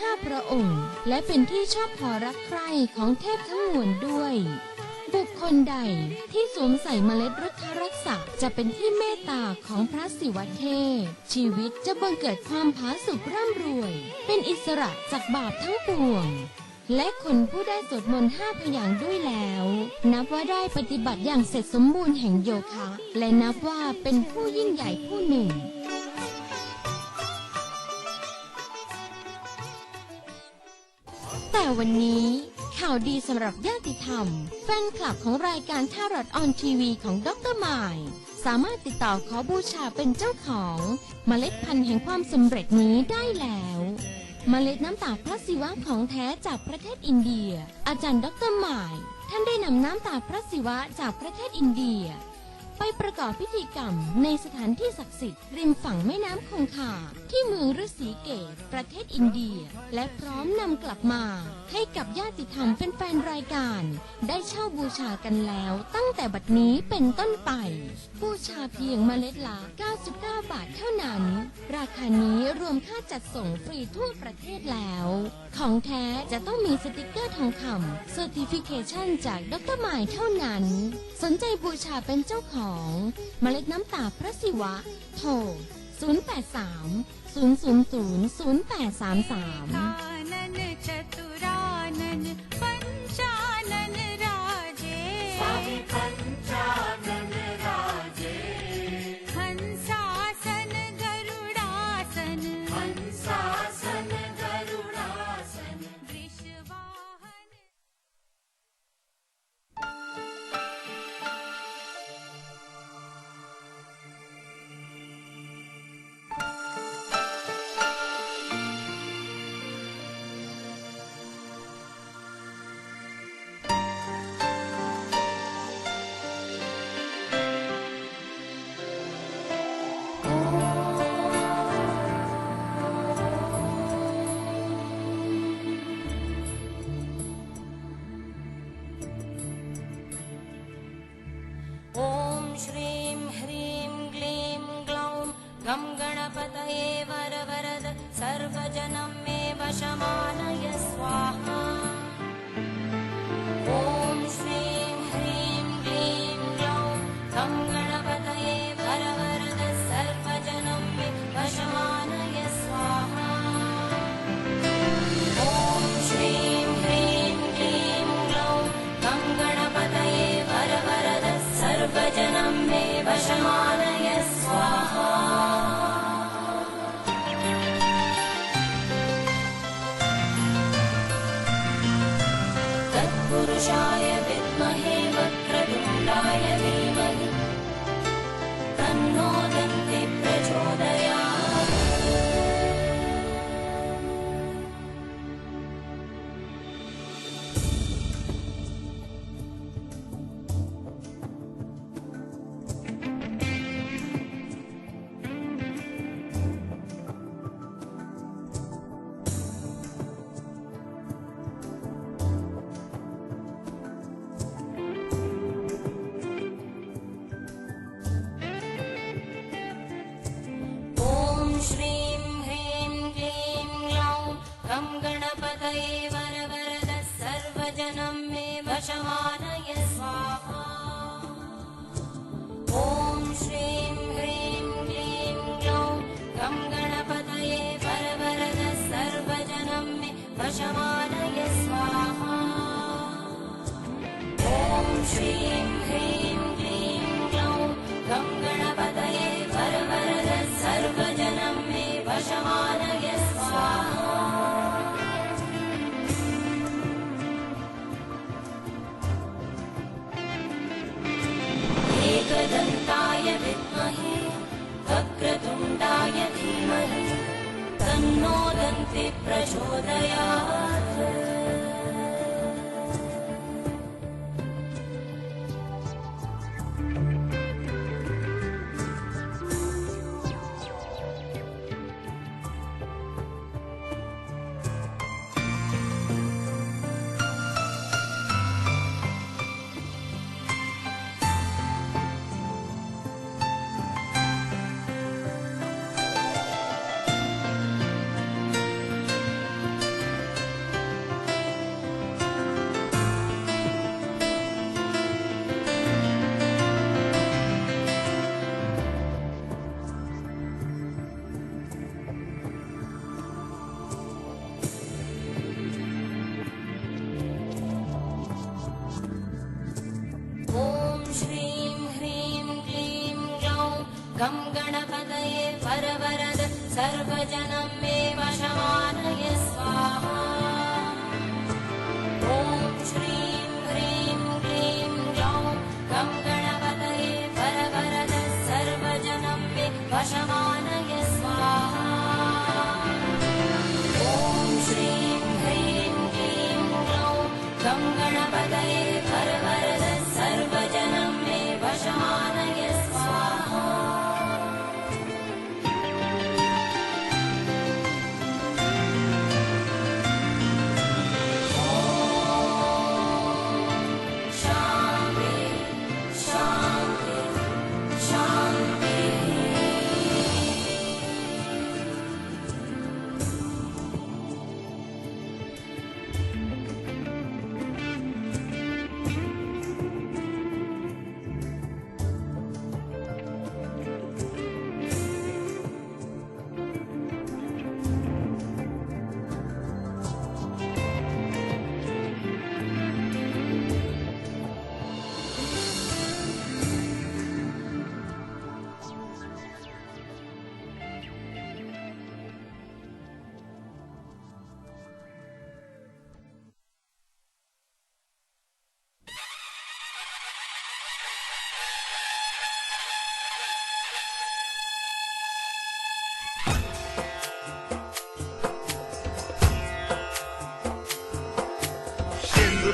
ห้าพระองค์ และเป็นที่ชอบพอรักใคร่ของเทพทั้งมวลด้วย บุคคลใดที่สวมใส่เมล็ดรุทธรักษาจะเป็นที่เมตตาของพระศิวเทพ ชีวิตจะบังเกิดความผาสุกร่ำรวย เป็นอิสระจากบาปทั้งปวงและคนผู้ได้สวดมนต์ห้าพยางด้วยแล้ว นับว่าได้ปฏิบัติอย่างเสร็จสมบูรณ์แห่งโยคะ และนับว่าเป็นผู้ยิ่งใหญ่ผู้หนึ่ง แต่วันนี้ ข่าวดีสำหรับญาติธรรม แฟนคลับของรายการท่ารอดออนทีวีของดรมาย สามารถติดต่อขอบูชาเป็นเจ้าของเมล็ดพันธุ์แห่งความสำเร็จนี้ได้แล้วเมล็ดน้ำตาลพระศิวะของแท้จากประเทศอินเดีย อาจารย์ดรหมาย ท่านได้นำน้ำตาลพระศิวะจากประเทศอินเดีย ประกอบพิธีกรรมในสถานที่ศักดิ์สิทธิ์ริมฝั่งแม่น้ำคงคาที่เมืองฤาษีเกตประเทศอินเดีย และพร้อมนำกลับมา ให้กับญาติธรรมแฟนๆรายการ ได้เช่าบูชากันแล้วตั้งแต่บัดนี้เป็นต้นไป บูชาเพียงเมล็ดละ 99 บาทเท่านั้น ราคานี้รวมค่าจัดส่งฟรีทั่วประเทศแล้ว ของแท้จะต้องมีสติกเกอร์ทองคำ Certification จากดรหมายเท่านั้น สนใจบูชาเป็นเจ้าของเมล็ดน้ำตาพระศิวะ โทร 083 000 0833 मे वशमानय स्वाहा ॐ श्रीं ह्रीं क्लीं ग्लौं गं गणपतये वरवरद सर्वजनं मे वशमानय स्वाहा एकदन्ताय विद्महे धीमहि तन्नो दन्ति प्रचोदयात् श्रीं ह्रीं क्लीं ग्लौं सर्वजनं मे वशमानय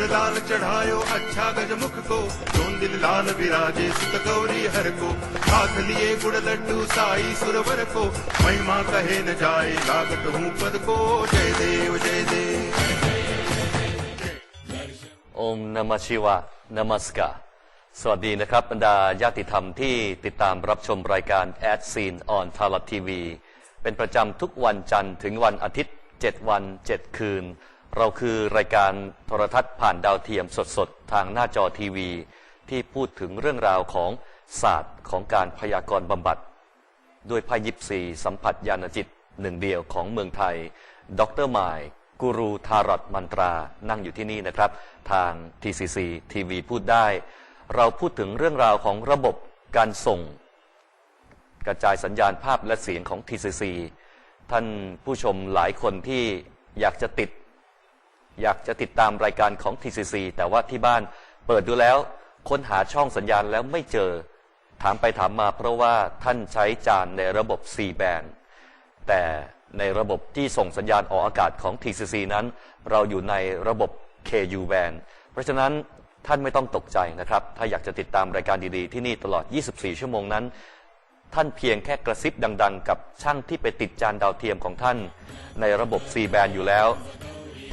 लाल चढ़ायो अच्छा गजमुख को जोन दिल लाल विराजे सुत गौरी हर को हाथ लिए गुड़ लड्डू साई सुरवर को महिमा कहे न जाए लागत हूँ पद को जय देव जय देव องค์นมชิวะนมัสกาสวัสดีนะครับบรรดาญาติธรรมที่ติดตามรับชมรายการ Ad Scene on t a l a TV เป็นประจำทุกวันจันทร์ถึงวันอาทิตย์ 7 วัน 7 คืน เราคือรายการโทรทัศน์ผ่านดาวเทียมสดๆ ทางหน้าจอทีวี ที่พูดถึงเรื่องราวของศาสตร์ของการพยากรณ์บำบัด ด้วยพายิปซีสัมผัสญาณจิตหนึ่งเดียวของเมืองไทย ดรหมายกูรูทารอตมันตรานั่งอยู่ที่นี่นะครับ ทาง TCC ทีวีพูดได้ เราพูดถึงเรื่องราวของระบบการส่ง กระจายสัญญาณภาพและเสียงของ TCC ท่านผู้ชมหลายคนที่อยากจะติด อยากจะติดตามรายการของ TCC แต่ว่าที่บ้านเปิดดูแล้วค้นหาช่องสัญญาณแล้วไม่เจอ ถามไปถามมาเพราะว่าท่านใช้จานในระบบ C band แต่ในระบบที่ส่งสัญญาณออกอากาศของ TCC นั้น เราอยู่ในระบบ KU band เพราะฉะนั้นท่านไม่ต้องตกใจนะครับ ถ้าอยากจะติดตามรายการดีๆ ที่นี่ตลอด 24 ชั่วโมงนั้น ท่านเพียงแค่กระซิบดัง ๆ กับช่างที่ไปติดจานดาวเทียมของท่าน ในระบบ C band อยู่แล้ว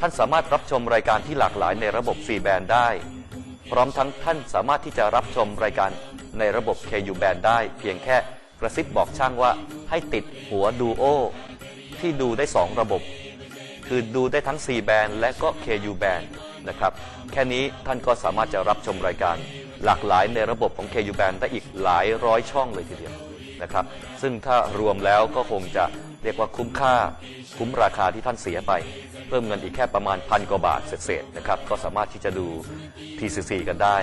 ท่านสามารถรับชมรายการที่หลากหลายในระบบ C band ได้ พร้อมทั้งท่านสามารถที่จะรับชมรายการในระบบ KU band ได้ เพียงแค่กระซิบบอกช่างว่าให้ติดหัวดูโอที่ดูได้ 2 ระบบ คือดูได้ทั้ง C band และก็ KU band นะครับแค่นี้ท่านก็สามารถจะรับชมรายการหลากหลายในระบบของ KU band ได้อีกหลายร้อยช่องเลยทีเดียวนะครับซึ่งถ้ารวมแล้วก็คงจะเรียกว่าคุ้มค่า คุ้มราคาที่ท่านเสียไป พิ่มเงินอีกแค่ประมาณพันกว่าบาทเศษๆนะครับก็สามารถที่จะดู TCC กันได้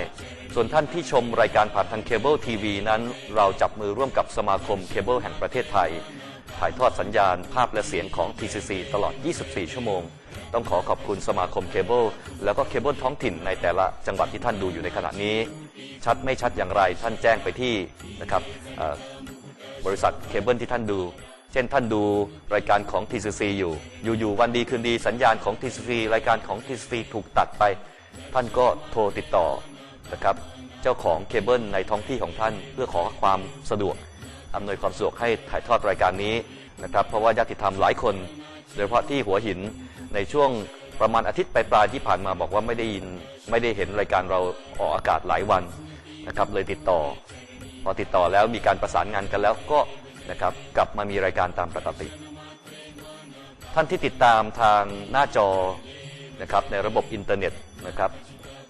ส่วนท่านที่ชมรายการผ่านทางเคเบิลทีวีนั้น เราจับมือร่วมกับสมาคมเคเบิลแห่งประเทศไทย ถ่ายทอดสัญญาณภาพและเสียงของ TCC ตลอด 24 ชั่วโมง ต้องขอขอบคุณสมาคมเคเบิลแล้วก็เคเบิลท้องถิ่นในแต่ละจังหวัดที่ท่านดูอยู่ในขณะนี้ ชัดไม่ชัดอย่างไรท่านแจ้งไปที่นะครับบริษัทเคเบิลที่ท่านดู เช่นท่านดูรายการของ TCC อยู่ อยู่ๆวันดีคืนดีสัญญาณของ TCC รายการของ TCC ถูกตัดไป ท่านก็โทรติดต่อนะครับเจ้าของเคเบิลในท้องที่ของท่านเพื่อขอความสะดวกอำนวยความสะดวกให้ถ่ายทอดรายการนี้นะครับเพราะว่าญาติธรรมหลายคน โดยเฉพาะที่หัวหินในช่วงประมาณอาทิตย์ปลายๆที่ผ่านมาบอกว่าไม่ได้ยินไม่ได้เห็นรายการเราออกอากาศหลายวันนะครับเลยติดต่อ พอติดต่อแล้วมีการประสานงานกันแล้วก็ นะครับ กลับมามีรายการตามปกติ ท่านที่ติดตามทางหน้าจอนะครับในระบบอินเทอร์เน็ตนะครับ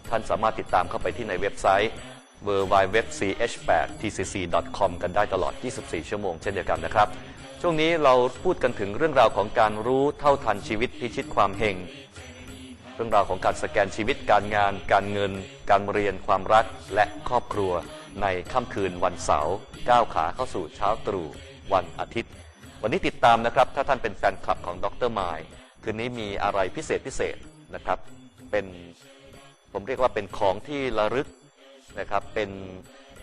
ท่านสามารถติดตามเข้าไปที่ในเว็บไซต์ w w w c h 8 t c c c o m กันได้ตลอด 24 ชั่วโมงเช่นเดียวกันนะครับ ช่วงนี้เราพูดกันถึงเรื่องราวของการรู้เท่าทันชีวิตพิชิตความเฮงเรื่องราวของการสแกนชีวิตการงาน การเงิน การเรียนความรักและครอบครัวในค่ำคืนวันเสาร์ก้าวขาเข้าสู่เช้าตรู่ วันอาทิตย์ วันนี้ติดตามนะครับ ถ้าท่านเป็นแฟนคลับของดรไมายคืนนี้มีอะไรพิเศษพิเศษนะครับ เป็นผมเรียกว่าเป็นของที่ระลึกนะครับ เป็น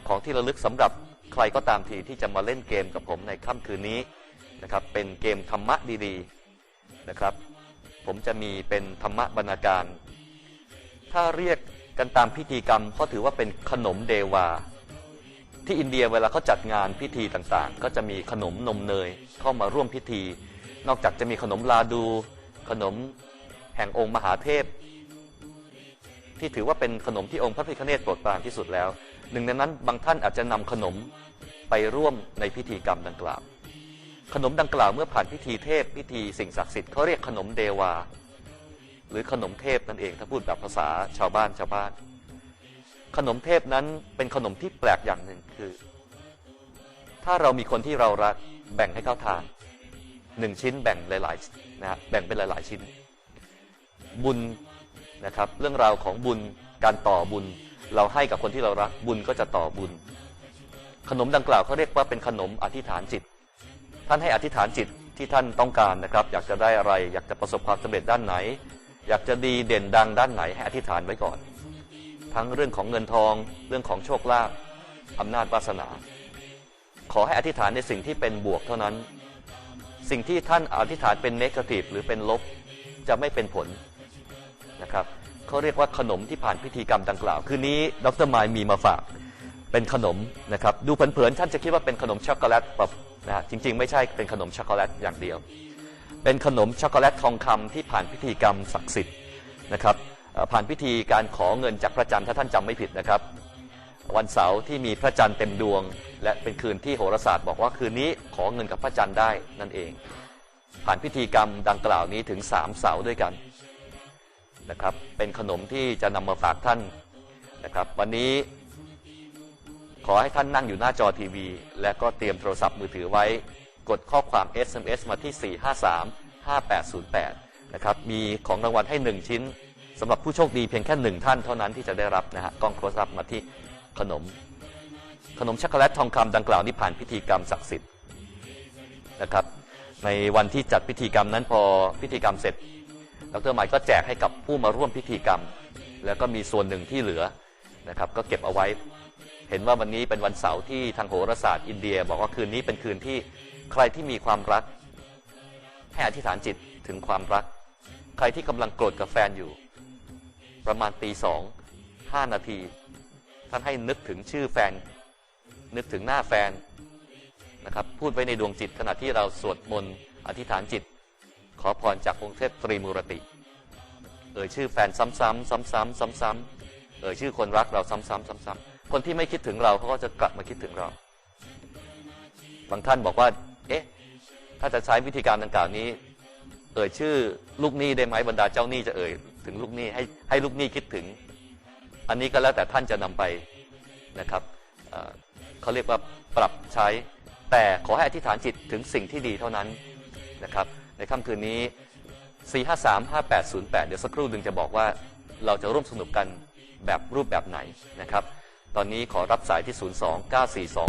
ของที่ระลึกสำหรับใครก็ตามทีที่จะมาเล่นเกมกับผมในค่ำคืนนี้นะครับ เป็นเกมธรรมะดีๆนะครับ ผมจะมีเป็นธรรมะบรรณาการ ถ้าเรียกกันตามพิธีกรรมเขาถือว่าเป็นขนมเดวา ที่อินเดียเวลาเขาจัดงานพิธีต่างๆ ก็จะมีขนมนมเนยเข้ามาร่วมพิธี นอกจากจะมีขนมลาดู ขนมแห่งองค์มหาเทพ ที่ถือว่าเป็นขนมที่องค์พระพิฆเนศโปรดปรานที่สุดแล้ว หนึ่งในนั้นบางท่านอาจจะนำขนมไปร่วมในพิธีกรรมดังกล่าว ขนมดังกล่าวเมื่อผ่านพิธีเทพพิธีสิ่งศักดิ์สิทธิ์เขาเรียกขนมเดวา หรือขนมเทพนั่นเองถ้าพูดแบบภาษาชาวบ้านชาวบ้าน ขนมเทพนั้นเป็นขนมที่แปลกอย่างหนึ่งคือ ถ้าเรามีคนที่เรารักแบ่งให้เขาทานหนึ่งชิ้นแบ่งหลายๆนะแบ่งเป็นหลาย ๆ ชิ้น บุญนะครับ เรื่องราวของบุญการต่อบุญ เราให้กับคนที่เรารักบุญก็จะต่อบุญ ขนมดังกล่าวเขาเรียกว่าเป็นขนมอธิษฐานจิต ท่านให้อธิษฐานจิตที่ท่านต้องการนะครับ อยากจะได้อะไร อยากจะประสบความสำเร็จด้านไหน อยากจะดีเด่นดังด้านไหนให้อธิษฐานไว้ก่อน ทั้งเรื่องของเงินทอง เรื่องของโชคลาภอำนาจวาสนา ขอให้อธิษฐานในสิ่งที่เป็นบวกเท่านั้น สิ่งที่ท่านอธิษฐานเป็นเนกาทีฟหรือเป็นลบจะไม่เป็นผลนะครับเขาเรียกว่าขนมที่ผ่านพิธีกรรมดังกล่าว คืนนี้ดรมายมีมาฝากเป็นขนมนะครับ ดูเผินๆท่านจะคิดว่าเป็นขนมช็อกโกแลตแบบนะฮะจริง ๆ ไม่ใช่เป็นขนมช็อกโกแลตอย่างเดียว เป็นขนมช็อกโกแลตทองคำที่ผ่านพิธีกรรมศักดิ์สิทธิ์นะครับ ผ่านพิธีการขอเงินจากพระจันทร์ถ้าท่านจำไม่ผิดนะครับ วันเสาร์ที่มีพระจันทร์เต็มดวง และเป็นคืนที่โหราศาสตร์บอกว่าคืนนี้ขอเงินกับพระจันทร์ได้นั่นเอง ผ่านพิธีกรรมดังกล่าวนี้ถึง3เสาร์ด้วยกันนะครับ เป็นขนมที่จะนำมาฝากท่านนะครับ วันนี้ขอให้ท่านนั่งอยู่หน้าจอทีวี และก็เตรียมโทรศัพท์มือถือไว้ กดข้อความ SMS มาที่ 453 5808 นะครับ มีของรางวัลให้ 1 ชิ้น สำหรับผู้โชคดีเพียงแค่หนึ่งท่านเท่านั้นที่จะได้รับนะฮะกล้องโทรศัพท์มาที่ขนม ขนมช็อกโกแลตทองคำดังกล่าวนี้ผ่านพิธีกรรมศักดิ์สิทธิ์นะครับ ในวันที่จัดพิธีกรรมนั้นพอพิธีกรรมเสร็จดรหมายก็แจกให้กับผู้มาร่วมพิธีกรรม แล้วก็มีส่วนหนึ่งที่เหลือนะครับ ก็เก็บเอาไว้ เห็นว่าวันนี้เป็นวันเสาร์ที่ทางโหราศาสตร์อินเดีย บอกว่าคืนนี้เป็นคืนที่ใครที่มีความรักให้อธิษฐานจิตถึงความรัก ใครที่กำลังโกรธกับแฟนอยู่ ประมาณตีสองห้านาที ท่านให้นึกถึงชื่อแฟน นึกถึงหน้าแฟนนะครับพูดไว้ในดวงจิตขณะที่เราสวดมนต์อธิษฐานจิต ขอพรจากองค์เทพตรีมูรติ เอ่ยชื่อแฟนซ้ำๆซ้ำๆซ้ำๆเอ่ยชื่อคนรักเราซ้ำๆซ้ำๆคนที่ไม่คิดถึงเราเขาก็จะกลับมาคิดถึงเรา บางท่านบอกว่า เอ๊ะ ถ้าจะใช้วิธีการดังกล่าวนี้ เอ่ยชื่อลูกหนี้ได้ไหมบรรดาเจ้าหนี้จะเอ่ย ถึงลูกหนี้ให้ให้ลูกหนี้คิดถึง อันนี้ก็แล้วแต่ท่านจะนำไปนะครับเอ่อเขาเรียกว่าปรับใช้ แต่ขอให้อธิษฐานจิตถึงสิ่งที่ดีเท่านั้นนะครับ ในค่ำคืนนี้ 4535808 เดี๋ยวสักครู่หนึ่งจะบอกว่าเราจะร่วมสนุกกันแบบรูปแบบไหนนะครับ ตอนนี้ขอรับสายที่ 02 942